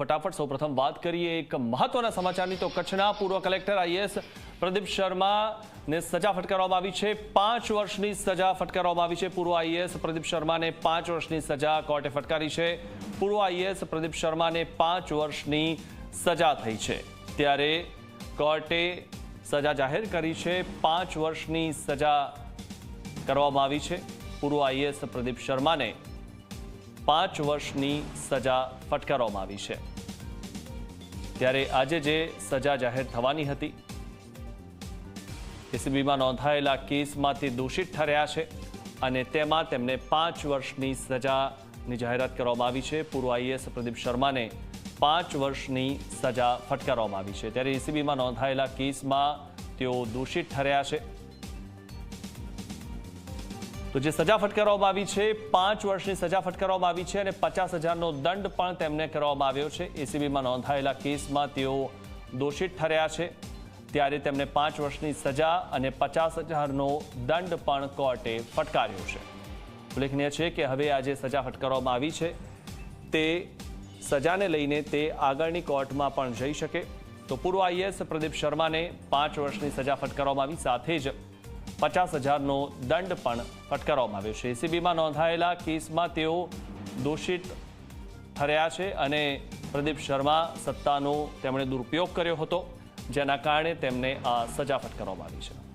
ફટાફટ સૌપ્રથમ વાત કરીએ એક મહત્વના સમાચારની. તો કચ્છના પૂર્વ કલેક્ટર આઈએસ પ્રદીપ શર્માને સજા ફટકારવામાં આવી છે. પાંચ વર્ષની સજા ફટકારવામાં આવી છે. પૂર્વ આઈએસ પ્રદીપ શર્માને પાંચ વર્ષની સજા કોર્ટે ફટકારી છે. પૂર્વ આઈએસ પ્રદીપ શર્માને પાંચ વર્ષની સજા થઈ છે. ત્યારે કોર્ટે સજા જાહેર કરી છે. પાંચ વર્ષની સજા કરવામાં આવી છે. પૂર્વ આઈએસ પ્રદીપ શર્માને પાંચ વર્ષની સજા ફટકારવામાં આવી છે. ત્યારે આજે જે સજા જાહેર થવાની હતી, એસીબીમાં નોંધાયેલા કેસમાં તે દોષિત ઠર્યા છે અને તેમાં તેમને પાંચ વર્ષની સજાની જાહેરાત કરવામાં આવી છે. પૂર્વ આઈએસ પ્રદીપ શર્માને પાંચ વર્ષની સજા ફટકારવામાં આવી છે. ત્યારે એસીબીમાં નોંધાયેલા કેસમાં તેઓ દોષિત ઠર્યા છે. તો જે સજા ફટકારવામાં આવી છે, પાંચ વર્ષની સજા ફટકારવામાં આવી છે અને પચાસ હજારનો દંડ પણ તેમને કરવામાં આવ્યો છે. એસીબીમાં નોંધાયેલા કેસમાં તેઓ દોષિત ઠર્યા છે. ત્યારે તેમને પાંચ વર્ષની સજા અને પચાસ હજારનો દંડ પણ કોર્ટે ફટકાર્યો છે. ઉલ્લેખનીય છે કે હવે આ જે સજા ફટકારવામાં આવી છે, તે સજાને લઈને તે આગળની કોર્ટમાં પણ જઈ શકે. તો પૂર્વ આઈએસ પ્રદીપ શર્માને પાંચ વર્ષની સજા ફટકારવામાં આવી, સાથે જ પચાસ હજારનો દંડ પણ ફટકારવામાં આવ્યો છે. એસીબીમાં નોંધાયેલા કેસમાં તેઓ દોષિત ઠર્યા છે અને પ્રદીપ શર્મા સત્તાનો તેમણે દુરુપયોગ કર્યો હતો, જેના કારણે તેમને આ સજા ફટકારવામાં આવી છે.